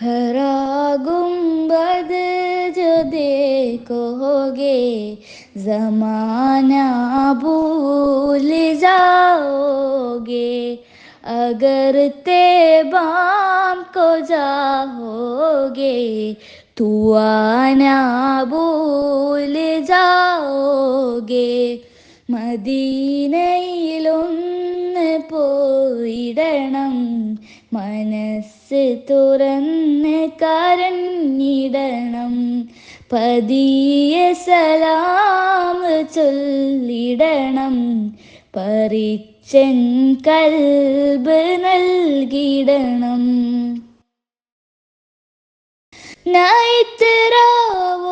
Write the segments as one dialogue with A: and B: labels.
A: हरा गुम्बद जो देखोगे जमाना भूल जाओगे। अगर ते बाम को जागे आना भूल जाओगे। मदी പോയിടണം. മനസ്സ് തുറന്ന് കരഞ്ഞിടണം. പതിയ സലാം ചൊല്ലിടണം. പറിച്ചൻ കൽബ് നൽകിടണം. നൈത്തരാവോ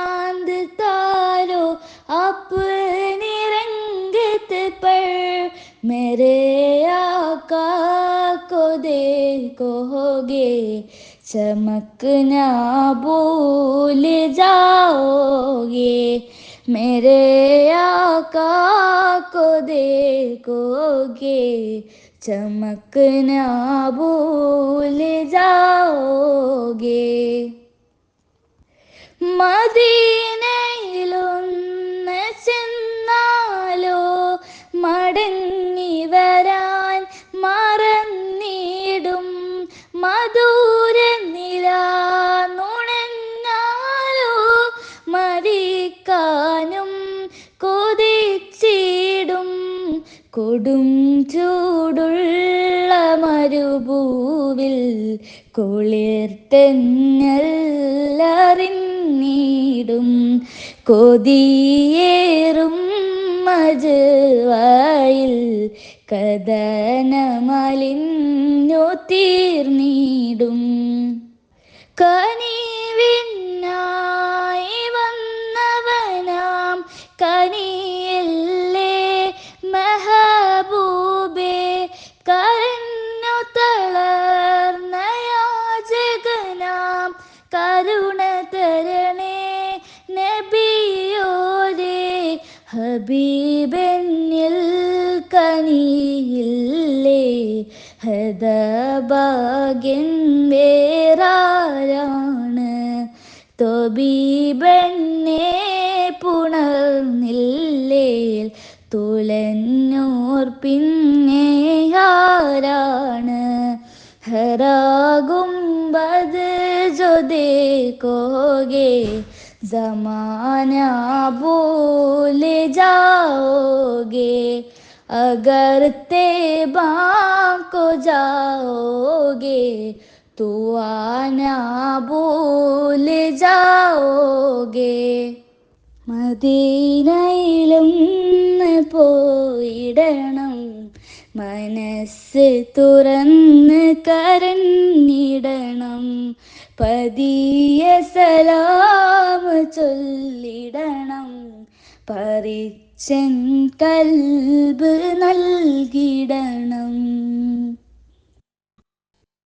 A: चाँद तारो अपनी रंगत पर मेरे आका को देखोगे। चमकना भूल जाओगे। मेरे आका को देखोगे। चमकना भूल जाओगे। മദീനയിലൊന്ന് ചെന്നാലോ? മടങ്ങി വരാൻ മറന്നിടും. മധുര നുണഞ്ഞാലോ? മരിക്കാനും കൊതിച്ചിടും. കൊടും ചൂടുള്ള കുളിർത്തന്നറിഞ്ഞിടും കൊതിയേറും മജവായിൽ കഥനമലിഞ്ഞു തീർന്നിടും. കനിവിന്നായി വന്നവനാം ഹബീബെന്നിൽ കനിയില്ലേ ഹദഭാഗ്യൻ വേറാരാണ്. തൊബീബെന്നെ പുണർന്നില്ലേൽ തുലന്നോർ പിന്നെ ആരാണ്? ഹരാകുംബത് ജൊതേ കോകേ. जमाना भूल जाओगे अगर तेबा को जाओगे तो आना भूल जाओगे മദീനയിലൊന്ന് പോയിടണം മനസ്സ് തുറന്ന് കരഞ്ഞിടണം പതിയ സലാമ ചൊല്ലിടണം. പറിച്ചൻ കൽബ് നൽകിടണം.